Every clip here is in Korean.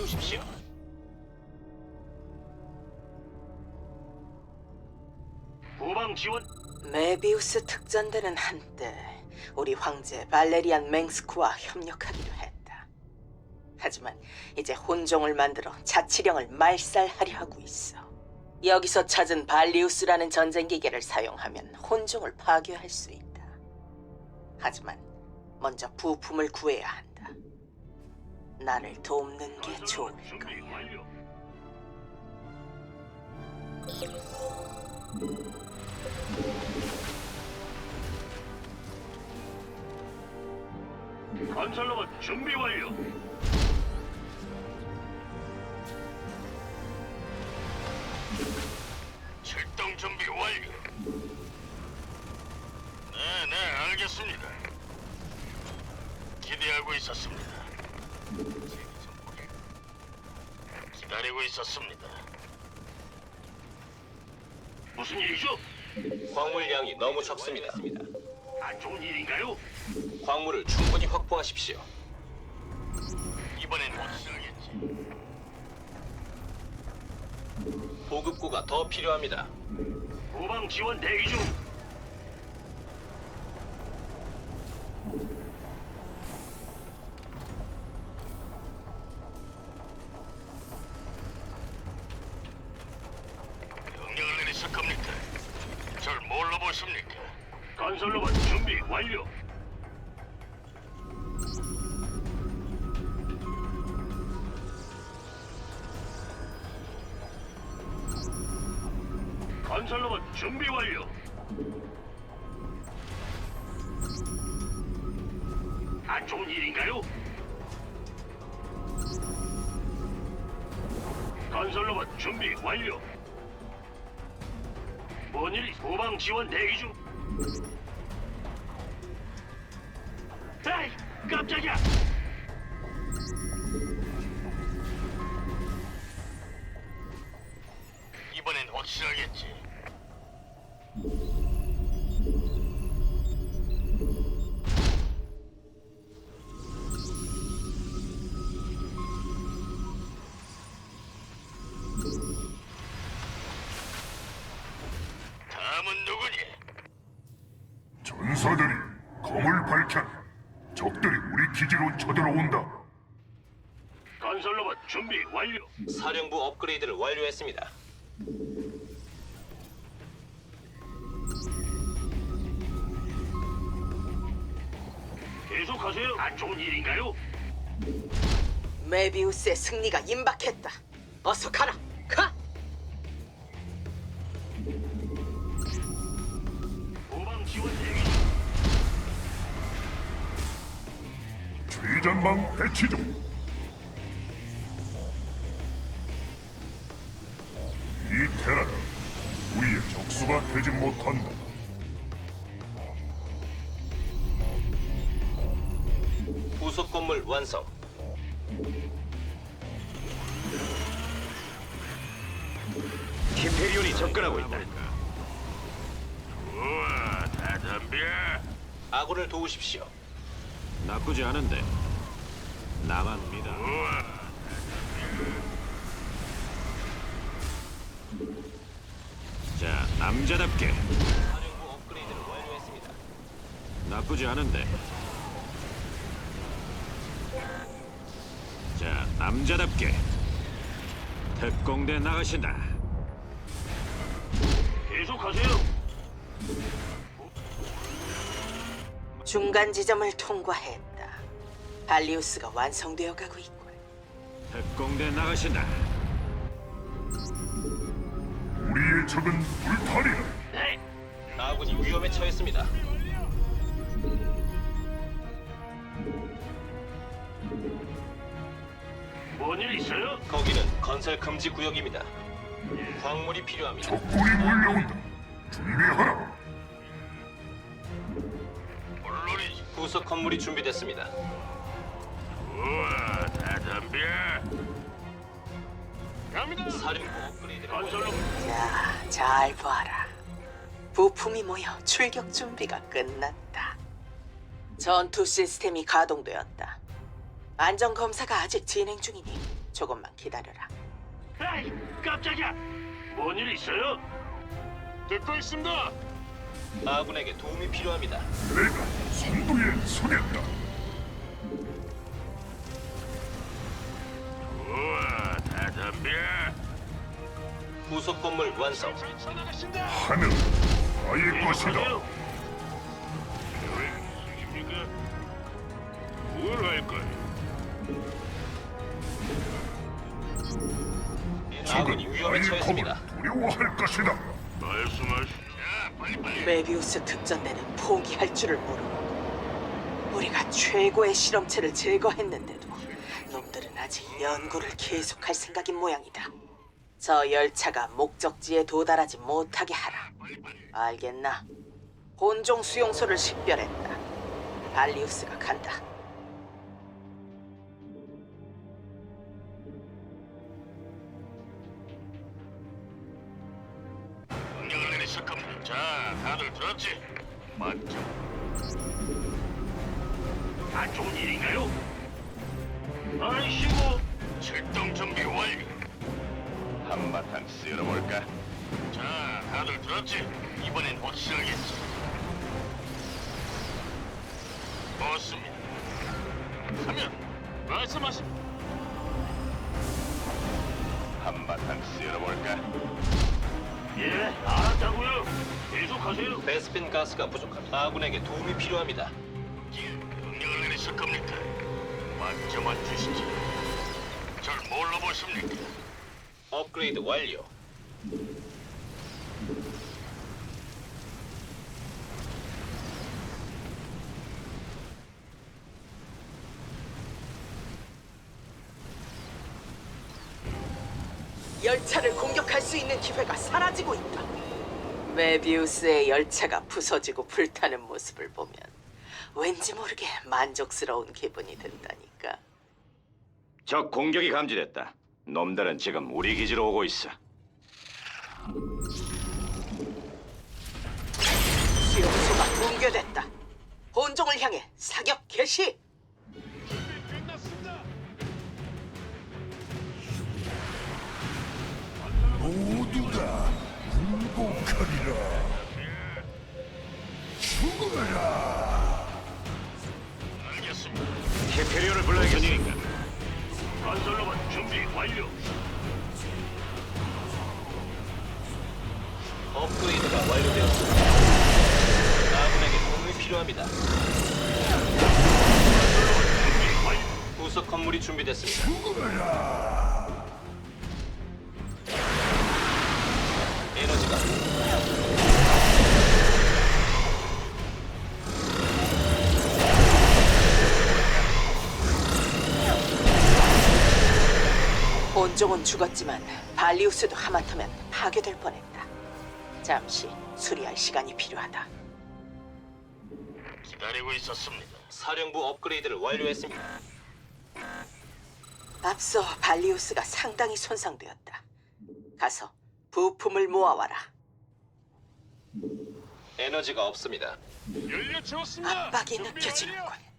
주십시오. 후방 지원 메비우스 특전대는 한때 우리 황제 발레리안 맹스크와 협력하기로 했다. 하지만 이제 혼종을 만들어 자치령을 말살하려 하고 있어. 여기서 찾은 발리우스라는 전쟁 기계를 사용하면 혼종을 파괴할 수 있다. 하지만 먼저 부품을 구해야 한다. 나를 돕는 게 좋을 거야. 건설로봇 준비 완료. 출동 준비 완료. 네, 네, 알겠습니다. 기대하고 있었습니다. 기다리고 있었습니다. 무슨 일이죠? 광물량이 너무 적습니다. 안 좋은 일인가요? 광물을 충분히 확보하십시오. 이번엔 확실하겠지. 보급고가 더 필요합니다. 후방 지원 대기 중. 명령을 내리실 겁니까? 절 뭘로 보십니까? 건설로봇 준비 완료. 건설로봇 준비 완료. 안 좋은 일인가요? 건설로봇 준비 완료. 뭔 일이 소방 지원 대기 중. 깜짝이야. 이번엔 확실하겠지. 우리 기지로 쳐들어온다. 건설 로봇 준비 완료. 사령부 업그레이드를 완료했습니다. 계속하세요. 안 좋은 일인가요? 메비우스의 승리가 임박했다. 어서 가라. 가. 중. 최전방 배치 중. 이 테라는 우리의 적수가 되지 못한다. 부속 건물 완성. 히페리온이 접근하고 있다. 우와, 다 덤벼. 아군을 도우십시오. 나쁘지 않은데. 나만 믿어. 우와, 자, 남자답게. 사령부 업그레이드를 완료했습니다. 나쁘지 않은데. 자, 남자답게. 특공대 나가신다. 계속하세요. 중간 지점을 통과했다. 발리우스가 완성되어 가고 있군. 특공대 나가신다. 우리의 적은 불탈이다. 네, 아군이 위험에 처했습니다. 뭔 일 있어요? 거기는 건설 금지 구역입니다. 광물이 필요합니다. 적군이 몰려온다. 준비하라. 물론이지. 부속 건물이 준비됐습니다. 우와, 다 덤벼. 갑니다. 사령부 업그레이드를 자, 잘 봐라. 부품이 모여 출격 준비가 끝났다. 전투 시스템이 가동되었다. 안전 검사가 아직 진행 중이니 조금만 기다려라. 에이, 깜짝이야. 뭔 일 있어요? 듣고 있습니다. 아군에게 도움이 필요합니다. 내가 선두에 서겠다. 우와, 다 덤벼. 부속 건물 완성. 하늘 나의 것이다. 계획 있으십니까? 뭘할? 아군이 적은 위험에 나의 처했습니다. 검을 두려워할 것이다. 말씀하시. 자, 빨리 빨리. 메비우스 특전대는 포기할 줄을 모르고 우리가 최고의 실험체를 제거했는데도 아직 연구를 계속할 생각인 모양이다. 저 열차가 목적지에 도달하지 못하게 하라. 알겠나? 본종 수용소를 식별했다. 발리우스가 간다. 맞죠? 안 좋은 일인가요? 아이씨고 출동 준비 완료. 한바탕 쓸어볼까? 자, 다들 들었지? 이번엔 확실하겠지. 좋습니다. 하면 말씀하시. 한바탕 쓸어볼까? 예, 알았다고요. 계속하세요. 베스핀 가스가 부족합니다. 아군에게 도움이 필요합니다. 맞점만 주시지. 절 뭘로 보십니까? 업그레이드 완료. 열차를 공격할 수 있는 기회가 사라지고 있다. 메비우스의 열차가 부서지고 불타는 모습을 보면 왠지 모르게 만족스러운 기분이 든다니까. 적 공격이 감지됐다. 놈들은 지금 우리 기지로 오고 있어. 수용소가 붕괴됐다. 본종을 향해 사격 개시. 모두가 굴복하리라. 죽어라. 알겠습니다. 히페리오를 불러야겠으니까. 건설로만 준비 완료. 업그레이드가 완료되었습니다. 아군에게 도움이 필요합니다. 준비 완료. 부속 건물이 준비됐습니다. 죽어라. 본종은 죽었지만 발리우스도 하마터면 파괴될 뻔했다. 잠시 수리할 시간이 필요하다. 기다리고 있었습니다. 사령부 업그레이드를 완료했습니다. 앞서 발리우스가 상당히 손상되었다. 가서 부품을 모아와라. 에너지가 없습니다. 연료 채웠습니다. 압박이 느껴지는군.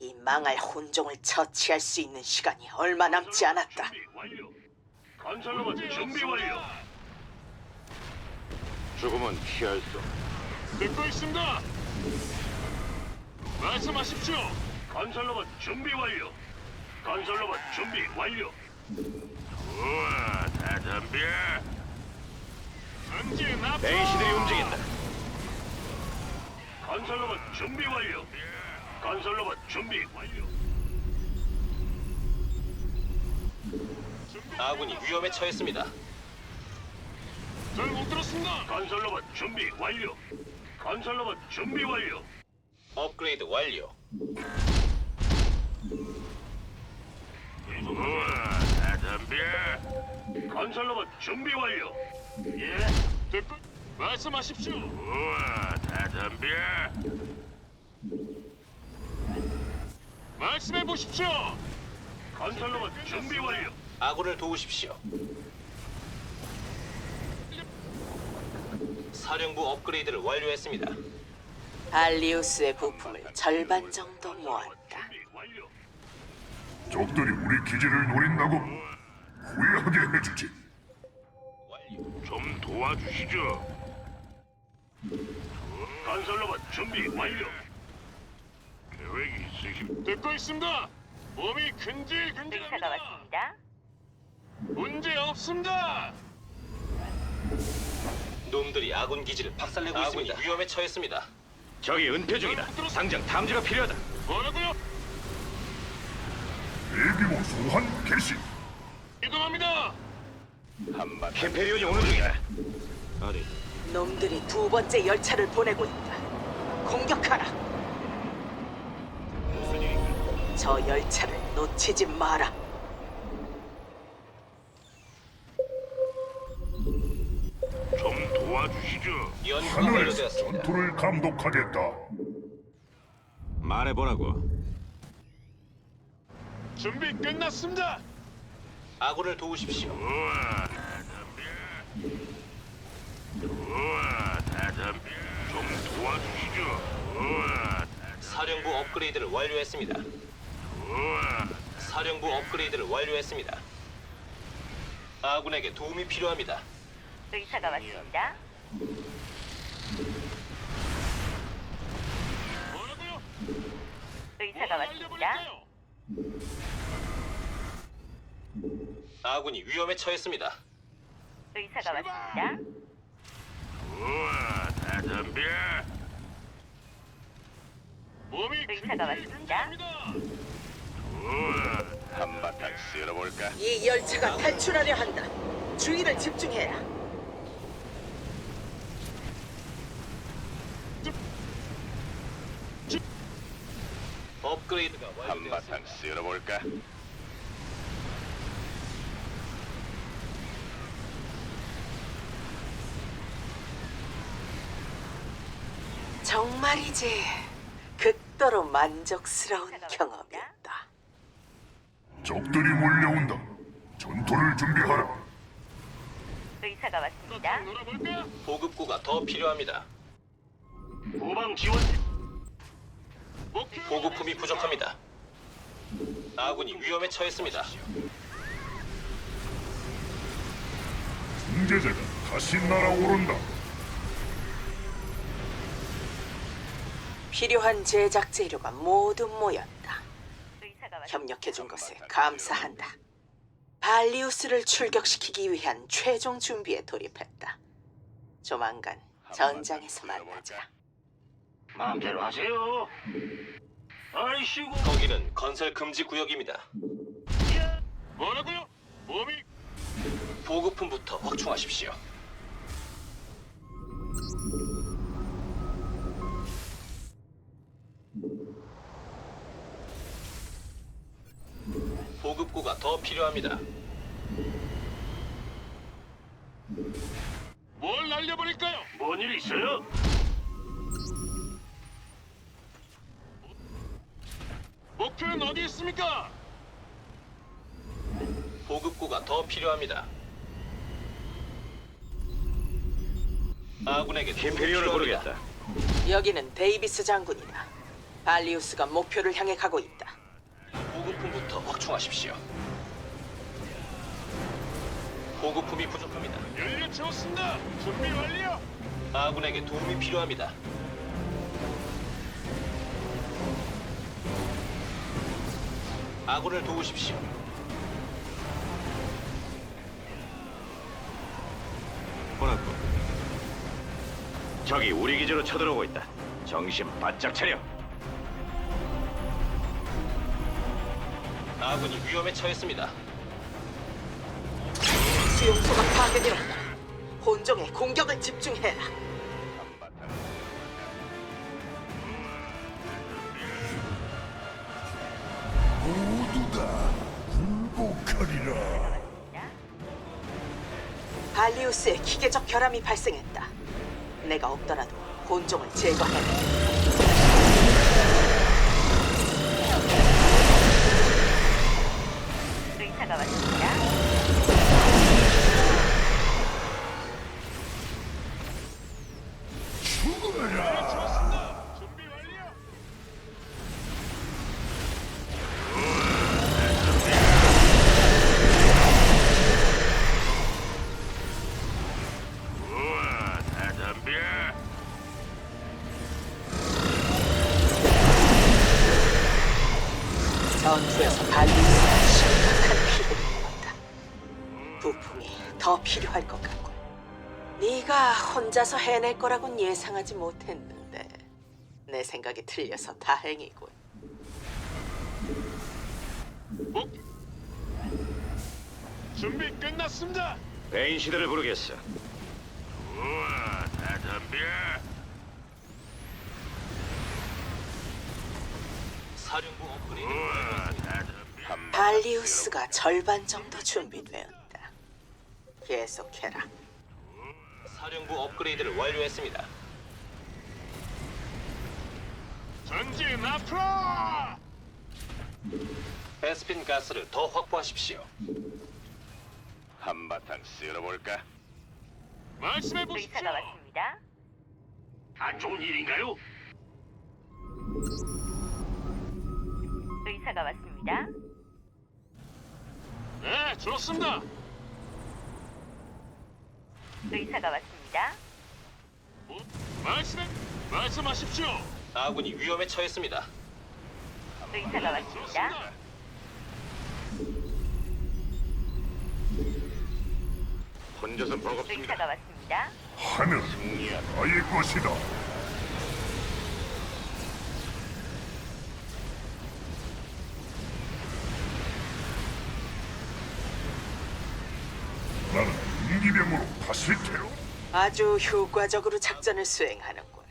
이 망할 혼종을 처치할 수 있는 시간이 얼마 남지 않았다. 준비 완료. 건설로만 준비 완료. 죽음은 피할 수. 듣고 있습니다. 말씀하십시오. 건설로만 준비 완료. 건설로만 준비 완료. 우와, 다 덤벼. 전진 앞. 베이시들이 움직인다. 건설로만 준비 완료. 건설로만 준비 완료. 아군이 위험에 처했습니다. 잘못 들었습니다. 건설로만 준비 완료. 건설로만 준비 완료. 업그레이드 완료. 우와. 건설로만 준비 완료. 예. 듣고 말씀하십시오. 우와, 다 덤벼. 말씀해 보십시오. 건설로만 준비 완료. 아군을 도우십시오. 사령부 업그레이드를 완료했습니다. 발리우스의 부품을 절반 정도 모았다. 준비 완료. 적들이 우리 기지를 노린다고 후회하게 해주지. 완료. 좀 도와주시죠. 건설로봇 준비 완료. 계획이 있으십. 듣고 있습니다. 몸이 의사가 근질근질합니다. 왔습니다. 문제 없습니다. 놈들이 아군 기지를 박살내고 있습니다. 위험에 처했습니다. 적이 은폐 중이다. 당장 탐지가 필요하다. 뭐라고요? 대규모 소환 개시. 이동합니다. 히페리온이 오는 중이다. 어디? 놈들이 두 번째 열차를 보내고 있다. 공격하라. 저 열차를 놓치지 마라. 좀 도와주시죠. 연구가 하늘에서 완료되었습니다. 전투를 감독하겠다. 말해보라고. 준비 끝났습니다. 아군을 도우십시오. 우와, 다 덤벼. 우와, 다 덤벼. 좀 도와주시죠. 우와, 사령부 업그레이드를 완료했습니다. 우와. 사령부 업그레이드를 완료했습니다. 아군에게 도움이 필요합니다. 의사가 왔습니다. 뭐라고요? 의사가 뭘 왔습니다. 아군이 위험에 처했습니다. 의사가 왔습니다. 우와, 다 덤벼. 몸이 의사가 왔습니다. 근질근질합니다. 우와, 한바탕 쓸어볼까? 이 열차가 탈출하려 한다. 주의를 집중해라. 업그레이드가 완료되었습니다. 쓸어볼까? 정말이지 극도로 만족스러운 경험이었다. 적들이 몰려온다. 전투를 준비하라. 의사가 왔습니다. 놀아볼까? 보급구가 더 필요합니다. 후방 지원. 목표 보급품이 부족합니다. 아군이 위험에 처했습니다. 승제자가 다시 날아오른다. 필요한 제작 재료가 모두 모였다. 협력해준 것에 감사한다. 발리우스를 출격시키기 위한 최종 준비에 돌입했다. 조만간 전장에서 만나자. 마음대로 하세요. 아이씨고. 거기는 건설 금지 구역입니다. 뭐라고요? 몸이 보급품부터 확충하십시오. 보급구가 더 필요합니다. 뭘 날려버릴까요? 뭔 일 있어요? 목표는 어디 있습니까? 보급구가 더 필요합니다. 아군에게 도움이 필요합니다. 부르겠다. 여기는 데이비스 장군이다. 발리우스가 목표를 향해 가고 있다. 확충하십시오. 보급품이 부족합니다. 연료 채웠습니다. 준비 완료. 아군에게 도움이 필요합니다. 아군을 도우십시오. 뭐라고? 적이 우리 기지로 쳐들어오고 있다. 정신 바짝 차려. 아군이 위험에 처했습니다. 수용소가 파괴되었다. 본종의 공격을 집중해라. 모두 다 굴복하리라. 발리우스의 기계적 결함이 발생했다. 내가 없더라도 본종을 제거해야 전화가 왔습니다. 좋습니다. 준비 전투에서 달리는 심각한 더 필요할 것 같고. 네가 혼자서 해낼 거라곤 예상하지 못했는데 내 생각이 틀려서 다행이군. 준비 끝났습니다. 베인 시대를 부르겠어. 우와, 다 덤벼. 사령부 업그레이드. 발리우스가 절반 정도 준비되었다. 계속해라. 사령부 업그레이드를 완료했습니다. 전진 앞으로. 베스핀 가스를 더 확보하십시오. 한바탕 쓸어볼까? 말씀해 보십시오. 의사가 왔습니다. 안 좋은 일인가요? 의사가 왔습니다. 네, 좋습니다. 의사가 왔습니다. 뭐, 말씀해 말씀하십시오. 아군이 위험에 처했습니다. 의사가 왔습니다. 좋습니다. 혼자선 버겁습니다. 의사가 왔습니다. 하늘 나의 것이다. 아주 효과적으로 작전을 수행하는군.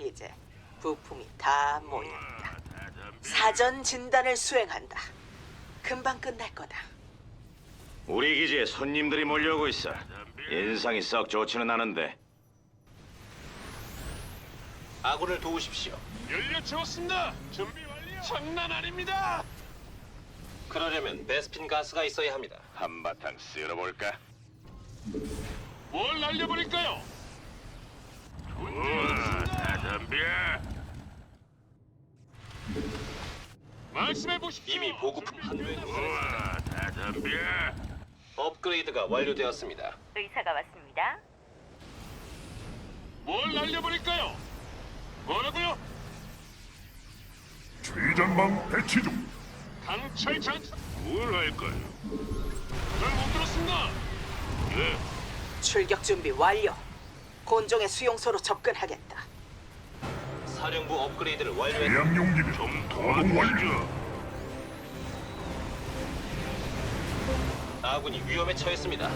이제 부품이 다 모였다. 사전 진단을 수행한다. 금방 끝날 거다. 우리 기지에 손님들이 몰려오고 있어. 인상이 썩 좋지는 않은데 아군을 도우십시오. 연료 채웠습니다. 준비 완료. 장난 아닙니다. 그러려면 베스핀 가스가 있어야 합니다. 한바탕 쓸어볼까? 뭘 날려버릴까요? 우와. 말씀해 보십시오. 이미 보급품 한도에 우와, 다. 업그레이드가 완료되었습니다. 의사가 왔습니다. 뭘 날려버릴까요? 뭐라고요? 최전방 배치 중. 강철 전. 뭘할 거요? 잘 못 들었습니다. 예. 출격 준비 완료. 곤종의 수용소로 접근하겠다. 사령부 업그레이드를 완료했습니다. 대양 용기는 좀 가동 완료. 아군이 위험에 처했습니다.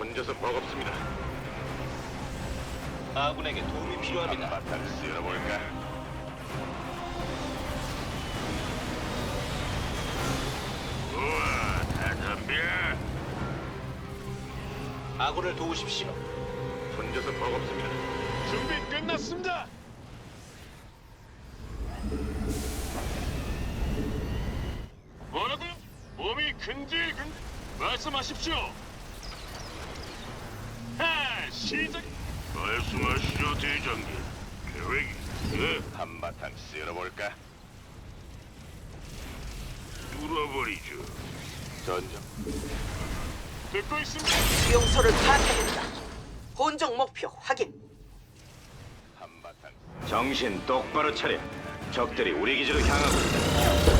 혼자선 버겁습니다. 아군에게 도움이 필요합니다. 한바탕 쓸어볼까? 우와, 다 덤벼. 아군을 도우십시오. 혼자선 버겁습니다. 준비 끝났습니다. 뭐라고요? 몸이 근질근 말씀하십시오. 하, 시작. 말씀하시죠, 대장님. 계획이 예, 한바탕 쓸어볼까? 뚫어버리죠. 전정. 듣고 있습니다. 수용소를 파악하겠다. 곤종 목표 확인. 한바탕. 정신 똑바로 차려. 적들이 우리 기지로 향하고 있다.